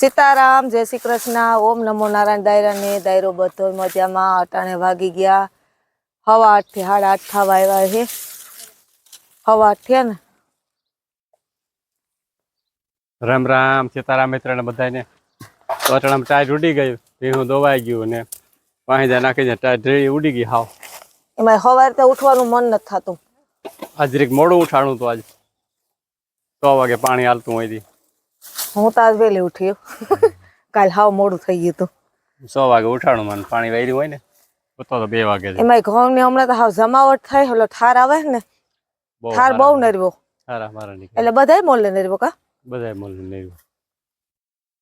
સીતારામ જય શ્રી કૃષ્ણ ઓમ નમો નારાયણ દાયરાને દાયરો બધો મજામાં અટાણે વાગી ગયા. હવા આઠથી સાડા આઠ થવા આવ્યા છે. હવા આઠ થયા ને? રામ રામ સીતારામ મિત્રને બધાને તો અટાણામાં ટાયર ઉડી ગયું. ભીણું દોવાઈ ગયું ને વાહિદા નાખી દે ટાયર ડ્રી ઉડી ગઈ હાવ. એમાં સવારે તો ઉઠવાનું મન નથી થતું. આજ મોડું ઉઠાણું હતું આજ. સો વાગે પાણી હાલતું હોય હું તો આજ વહેલી ઉઠી કાલ હાવ મોડું થઈ ગયું હતું. સો વાગે ઉઠાણું મને પાણી વાર્યું હોય ને ઉઠો તો બે વાગે એમાં ઘઉં ને હમણાં તો હાવ જમાવટ થાય ઓલો ઠાર આવે ને ઠાર બહુ નરવો. એટલે બધાય મોલે નરવો કા? બધાય મોલ નરવો.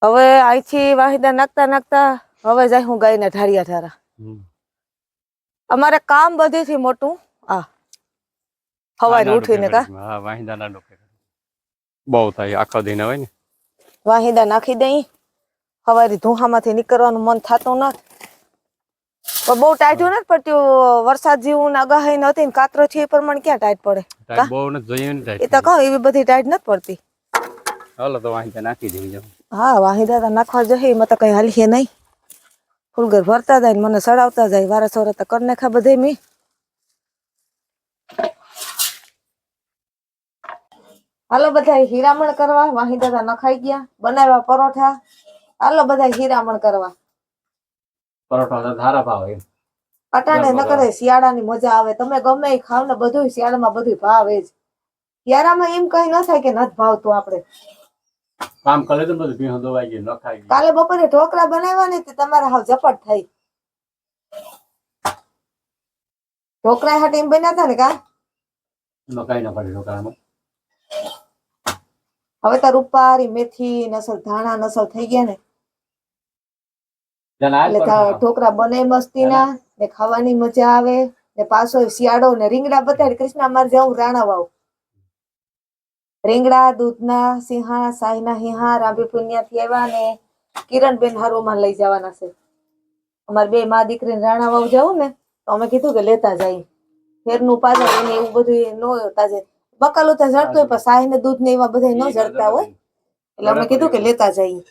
હવે અહીંથી વાહિદા નાખતા નાખતા હવે જાય હું ગાયના ઢારિયા ઠારા અમારે કામ બધેથી મોટું આ સવારે ઉઠીને કા? હા વાહિદા ના ડોકે બહુ થાય આખો દિન હોય ને. વાહિંદા નાખી દઈ. સવારે ધુહામાંથી નીકળવાનું મન થતું નથી. પણ બહુ ટાઈટ નથી પડતું વરસાદ જેવું ના આગાહી નથી ને કાતરો છે એ પ્રમાણે ક્યાં ટાઈટ પડે? એ તો કહું એવી બધી ટાઈટ નથી પડતી. હાલો તો વાહિદા નાખી દઈ હા વાહિંદા તો નાખવા જશે એમાં તો કઈ હાલીએ નહીં. ફૂલગર ભરતા જાય ને મને સડાવતા જાય વારસ વરસ તો કરી નાખ્યા બધે મી હાલો બધા હીરામણ કરવા. વાહી દાદા નખાઈ ગયા. બનાવ્યા પરોઠા. હાલો બધા હીરામણ કરવા. પરોઠા ધારા ભાવ એમ. અટાણે ન કરે શિયાળાની મજા આવે. તમે ગમે એ ખાવ ને બધું શિયાળામાં બધું ભાવે જ. શિયાળામાં એમ કઈ ન થાય કે નથી ભાવતું આપણે. કામ કરે તો બધું ભીહો દોવાઈ ગયું ન ખાઈ કાલે બપોરે ઢોકળા બનાવ્યા ને તે તમારે હાવ ઝપટ થઈ ઢોકળા હાટ એમ બન્યા હતા ને કા? ન કઈ ન પડે ઢોકળામાં. હવે તાર રૂપારી મેથી નસલ ધાણા નસલ થઈ ગયા ને. એટલે પરોઠા બને મસ્તીના ને ખાવાની મજા આવે ને પાછો શિયાળો ને રીંગણા બતાડે કૃષ્ણ અમારે જવું રાણા વાવ રીંગણા દૂધના સિંહા સાહીના હિહા રાંભી પુન્યાથી આવ્યા ને કિરણબેન હારોમાં લઈ જવાના છે. અમારે બે મા દીકરીને રાણા વાવ જવું ને તો અમે કીધું કે લેતા જાય ફેરનું પાછળ એને એવું બધું ન તાજે બકાલું તો જળતો હોય પણ સાહી ને દૂધ ને એવા બધા ન જળતા હોય. એટલે અમે કીધું કે લેતા જઈએ.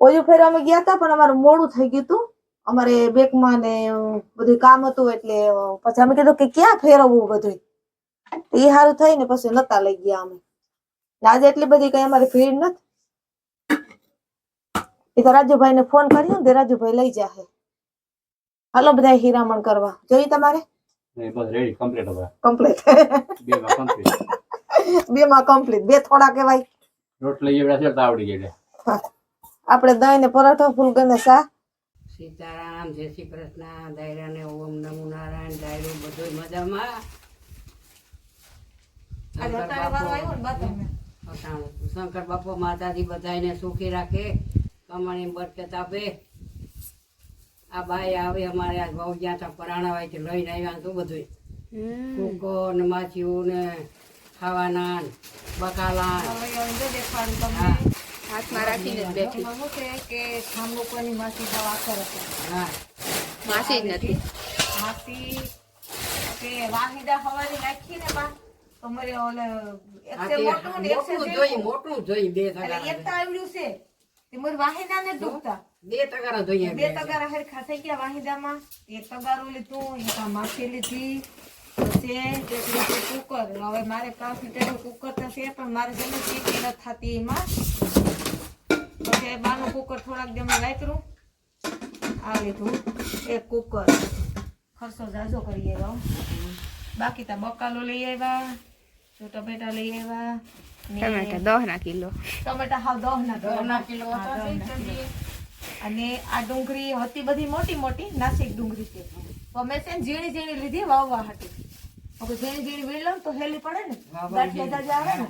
ઓયું ફેર અમે ગયા હતા પણ અમારે મોડું થઈ ગયું હતું અમારે બેંકમાં ને બધું કામ હતું એટલે પછી અમે કીધું કે ક્યાં ફેરવવું બધું એ સારું થઈ ને પછી નતા લઈ ગયા અમે. આજે એટલી બધી કઈ અમારી ભીડ નથી. એ તો રાજુભાઈ ને ફોન કર્યો ને તે રાજુભાઈ લઈ જાહે. હાલો બધા હીરામણ કરવા. જોઈ તમારે? બસ રેડી કમ્પ્લીટ હવે. કમ્પ્લીટ બે માં કમ્પ્લીટ બે માં કમ્પ્લીટ બે થોડા કહેવાય. રોટલી એવડા છે આવડી જાય આપણે દહીં ને પરાઠો ફૂલગન સા સીતારામ જય શ્રી કૃષ્ણ દાયરા ને ઓમ નમો નારાયણ દાયરો બધો મજામાં. શંકર બાપુ. અટાણું. શંકર બાપુ માતાજી બધાને સુખી રાખે. કમાણી બરકત આપે. આ બાઈ આવે અમારે આ બહુ જ્યાં ત્યાં પરાણા હોય છે લઈને આવ્યા તો બધું કૂકો ને માછીઓ ને ખાવાના બકાલા હાથમાં રાખીને જ બેઠી. કે થાંબુકોની માસી દવા કરે હા. માસી જ નથી. માસી કે વાહિદા હવાની નાખી ને બા. અમારે ઓલે તે મોટું ને એક મોટું જોઈએ બે એટલે એક તો આવડ્યું છે. તે મોર વાહિદા ને ડૂબતા. બે તગારા જોઈએ બે તગારા હરખા થઈ ગયા વાહિદામાં. એક તગારું લીધું એક માખી લીધી પછી કુકર. હવે મારે પાંચ લીટરનું કુકર તો છે પણ મારે છે ને ચીકી નથી થતી એમાં. પછી બાનું કુકર થોડાક દી અમે વાપર્યું આ લીધું એક કુકર. ખર્ચો જાજો કરી આવ્યા. બાકી તો બકાલો લઈ આવ્યા જો ટમેટા લઈ આવ્યા ટમેટા દહ ના કિલો. ટમેટા હા દહ ના દોઢના કિલો હા, કિલો. અને આ ડુંગળી હતી બધી મોટી મોટી નાસિક ડુંગળી છે. તો અમે છે ને ઝીણી ઝીણી લીધી વાવવા હતી. હવે ઝીણી ઝીણી વીણ તો હેલી પડે ને ગાંઠિયા જે આવે ને.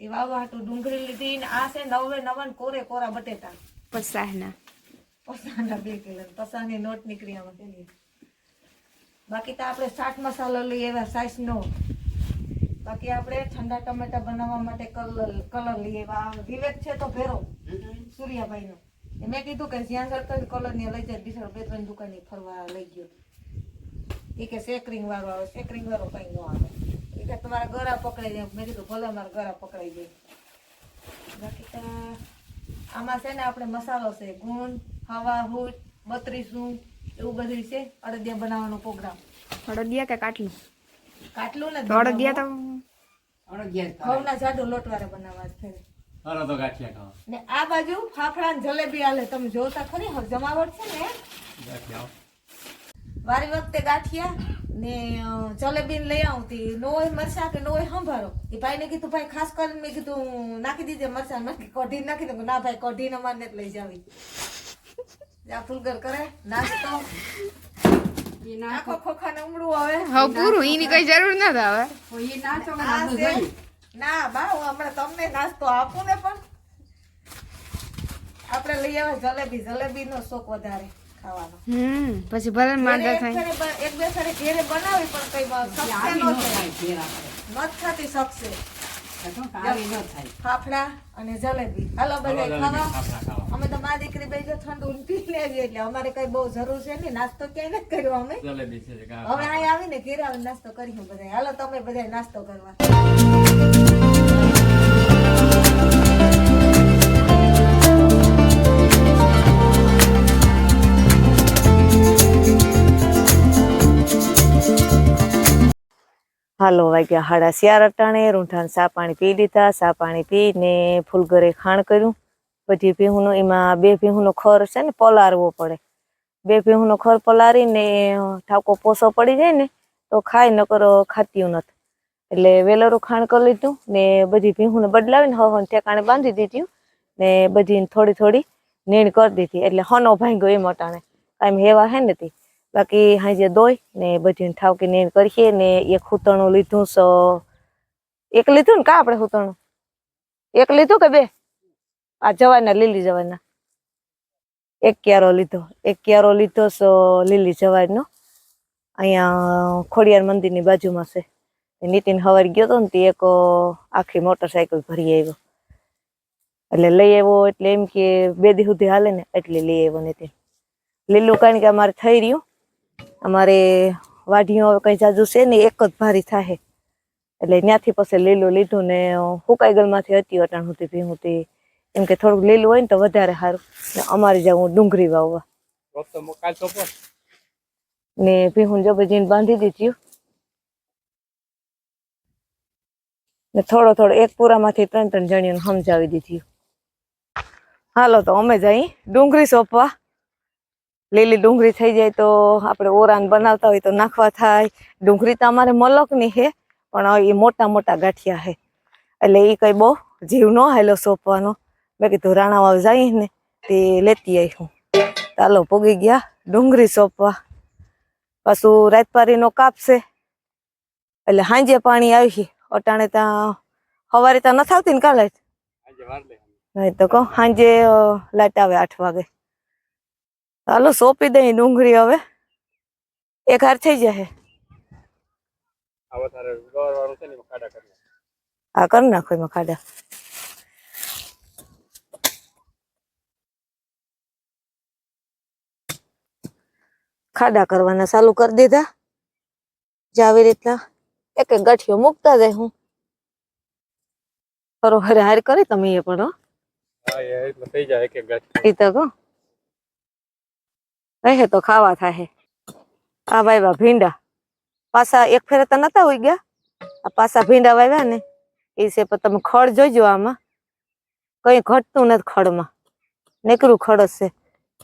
એ વાવવા હતું ડુંગળી લીધી ને આ છે નવે નવન કોરે કોરા બટેટા. પસાહના પસાહના પસાના બે કિલો પસાહની નોટ નીકળી આમાં પેલી. બાકી તો આપણે ચાટ મસાલો લઈએ એવા સાઈઝ નો. બાકી આપણે ઠંડા ટમેટા બનાવવા માટે કલર કલર લઈએ એવા. વિવેક છે તો ભેરો સૂર્યાભાઈ નો મેં કીધું કે જ્યાં સરકાર કલરની લઈ જાય બીજા બે ત્રણ દુકાન ફરવા લઈ ગયો એ કે સેકરિંગ વાળો આવે સેકરિંગ વાળો કઈ ન આવે એ કે તમારા ગળા પકડાઈ જાય મેં કીધું ભલે મારા ગળા પકડાઈ જાય બાકી તો આમાં છે ને આપણે મસાલો છે ગુણ હવા હૂટ બત્રીસું એવું બધું છે અડદિયા બનાવવાનો પ્રોગ્રામ અડદિયા કે કાટલું કાટલું ને અડદિયા તો અડદિયા. ઘઉંના જાડો લોટવારે બનાવવા જ ફેરે તો ગાંઠિયા ખાવા. ને આ બાજુ ફાફડા ને જલેબી આલે તમે જોતા ખરી? હવે જમાવટ છે ને. ગાંઠિયા વારી વખતે ગાંઠિયા ને જલેબી લઈ આવતી નોય મરસા કે નોય સંભારો. એ ભાઈ ને કીધું ભાઈ ખાસ કરીને મેં કીધું નાખી દીધે મરસા નાખી કઢી નાખી દઉં ના ભાઈ કઢી અમારને જ લઈ જાવી. જા ફૂલગર કરે. નાસ્તો. ઈ ના આખો ખોખા ને ઉમળું આવે. હવે પૂરું. એની કઈ જરૂર ન આવે ના બા હું હમણાં તમને નાસ્તો આપું ને પણ. આપણે લઈ આવે જલેબી જલેબી નો શોખ વધારે ખાવાનો. હમ પછી ભલે એક થાય. એક બે ઘેરે બનાવી પણ કઈ આવી ન થાય. થતી શકશે. ફાફડા અને જલેબી. હાલો બધા ખાવા. અમે તો મા દીકરી બે જો ઠંડુ પી લેવી એટલે અમારે કઈ બહુ જરૂર છે નહીં. નાસ્તો ક્યાંય નથી કર્યો અમે. જલેબી છે કે હવે અહીંયા આવીને ઘેર આવીને નાસ્તો કરીશું બધા હાલો તમે બધા નાસ્તો કરવા. હાલો વાગ્યા હાડા શિયાર અટાણે રૂંઠાણ સા પાણી પી લીધા, સા પાણી પીને ફૂલગરે ખાણ કર્યું. પછી ભીહુંનો, એમાં બે ભીહુંનો ખર છે ને, પલાળવો પડે. બે ભીહુંનો ખર પલાળીને, ઠાકો પોસો પડી જાય ને, તો ખાય, નકર ખાતીયું નથી. એટલે વેલરું ખાણ કરી લીધું ને બધી ભીહુંને બદલાવીને હવન ઠેકાણે બાંધી દીધું ને બધી થોડી થોડી નીણ કરી દીધી. એટલે હનો ભાંગ્યો એમ અટાણે. કાંઈ હેવા હે ને તી. બાકી હાજે દોય ને બધીને ઠાવકીને નીણ કરીએ ને એક હુતણું લીધું સો, એક લીધું ને કા આપણે હુતણું? એક લીધું કે બે? આ જવાના, લીલી જવાના. એક ક્યારો લીધો, એક ક્યારો લીધો સો, લીલી જવારનો અહીંયા ખોડિયાર મંદિરની બાજુમાં છે. નીતિન હવાર ગયો હતો ને તે એક આખી મોટરસાયકલ ભરી આવ્યો. એટલે લઈ આવ્યો એટલે એમ કે બે દી સુધી હાલે ને એટલે લઈ આવ્યો નીતિન. લીલું કારણ કે અમારે થઈ રહ્યું. અમારે વાઢીઓ હવે કઈ જાજુ છે ને એક જ ભારી થાય એટલે ત્યાંથી પછી લીલું લીધું ને હુકાઈ ગલમાંથી હતી અટાણ સુધી ભીહું તે એમ કે થોડુંક લીલું હોય ને તો વધારે સારું. ને અમારે જવું ડુંગળી વાવવા. ને ભીહું જબરજીને બાંધી દીધી ને થોડો થોડો એક પૂરામાંથી ત્રણ ત્રણ જણીઓને સમજાવી દીધી હાલો તો અમે જઈ ડુંગળી સોંપવા. લીલી ડુંગળી થઈ જાય તો આપણે ઓરાન બનાવતા હોય તો નાખવા થાય. ડુંગળી તો અમારે મલકની હે પણ એ મોટા મોટા ગાંઠિયા હે એટલે એ કઈ બહુ જીવ ન હાલો સોંપવાનો. મેં કીધું રાણાવાવ જઈએ ને તે લેતી આવી હું. ચાલો પોગી ગયા ડુંગળી સોંપવા. પાછું રાતપારીનો કાપશે એટલે સાંજે પાણી આવી અટાણે ત્યાં સવારે ત્યાં નથી આવતી ને કાલે? નહીં તો કહો સાંજે લાઈટ આવે આઠ વાગે. ચાલો સોંપી દઈ ડુંગળી હવે. એક હાર થઈ જશે હા કરી નાખો એમાં ખાડા. ખાડા કરવાના ચાલુ કરી દીધા. જે આવી રીતના એક એક ગાંઠિયો મૂકતા જાય હું. ખરો હરે હાર કરી તમે એ પણ. એ થઈ જાય એક એક તો કહો. રહે તો ખાવા થાય આ વાવ્યા ભીંડા. પાછા એક ફેરે તો નતા હોઈ ગયા. આ પાછા ભીંડા વાવ્યા ને. એ છે પણ તમે ખડ જોજો આમાં. કઈ ઘટતું નથી ખડમાં. નીકળું ખડ છે.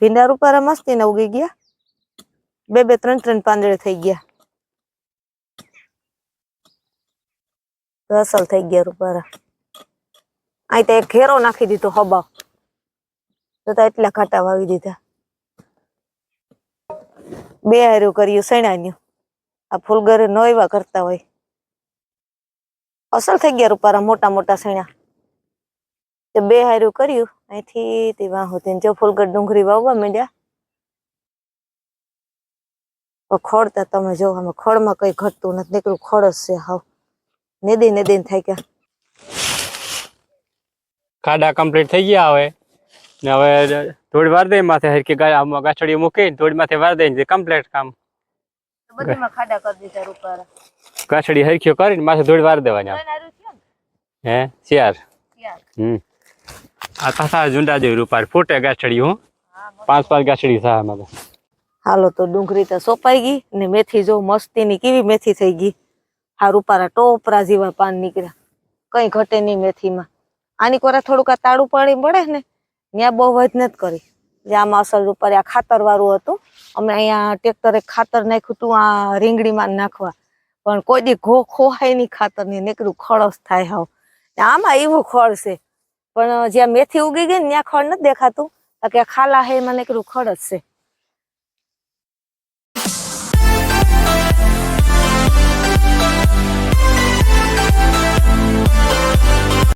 ભીંડા રૂપારા મસ્તી ને ઉગી ગયા. બે બે, ત્રણ ત્રણ પાંદડે થઈ ગયા. રસલ થઈ ગયા રૂપારા. અહીં તો એક ઘેરો નાખી દીધો હબાવ. તો એટલા ખાટા વાવી દીધા. બે હાર્યું કર્યું સૈણાન્યું આ ફૂલગરે નોયવા કરતા હોય. અસલ થઈ ગયા રૂપારા મોટા મોટા સૈણા તે બે હાર્યું કર્યું, અહીંથી તે વાહ હતી જો ફૂલગર ડુંગળી વાવવા માંડ્યા. ખોડતા તમે જો અમે ખોળમાં કઈ ઘટતું નથી, નીકળું ખોડ જ છે હાવ. નેદી નેદી થાય ગયા. ખાડા કમ્પ્લીટ થઈ ગયા હવે? ને હવે થોડી વાર દઈ માથે હરકી ગા આમાં ગાંઠડીઓ મૂકીને થોડી માથે વાર દઈ કમ્પ્લીટ કામ. ગાછડી ખાડા કરી ગાંઠડી હરખીઓ કરીને માથે થોડી વાર દેવાની હે શિયાર. હમ. આ તાસા જુંડા જેવી રૂપારી. ફૂટે ગાંઠડી હું. પાંચ પાંચ ગાંઠડી થાય આમાં હાલો તો ડુંગળી તો સોપાઈ ગઈ ને મેથી જો મસ્તીની કેવી મેથી થઈ ગઈ. હા રૂપારા ટોપરા જેવા પાન નીકળ્યા. કઈ ઘટે નહીં મેથીમાં. આની કોરા થોડુંક આ તાળું પાણી મળે ને ત્યાં બહુ વધ નથી કરી. જે આમાં અસલ ઉપર આ ખાતર વાળું હતું. અમે અહીંયા ટ્રેક્ટરે ખાતર નાખ્યું હતું આ રીંગણીમાં નાખવા. પણ કોઈ દી ઘો ખોહાય નહીં ખાતર ને નીકળ્યું ખળસ થાય હાવ. આમાં એવું ખળ છે. પણ જ્યાં મેથી ઉગી ગઈ ને ત્યાં ખળ નથી દેખાતું. આ ખાલા હે મને નીકળ્યું ખળ જ છે.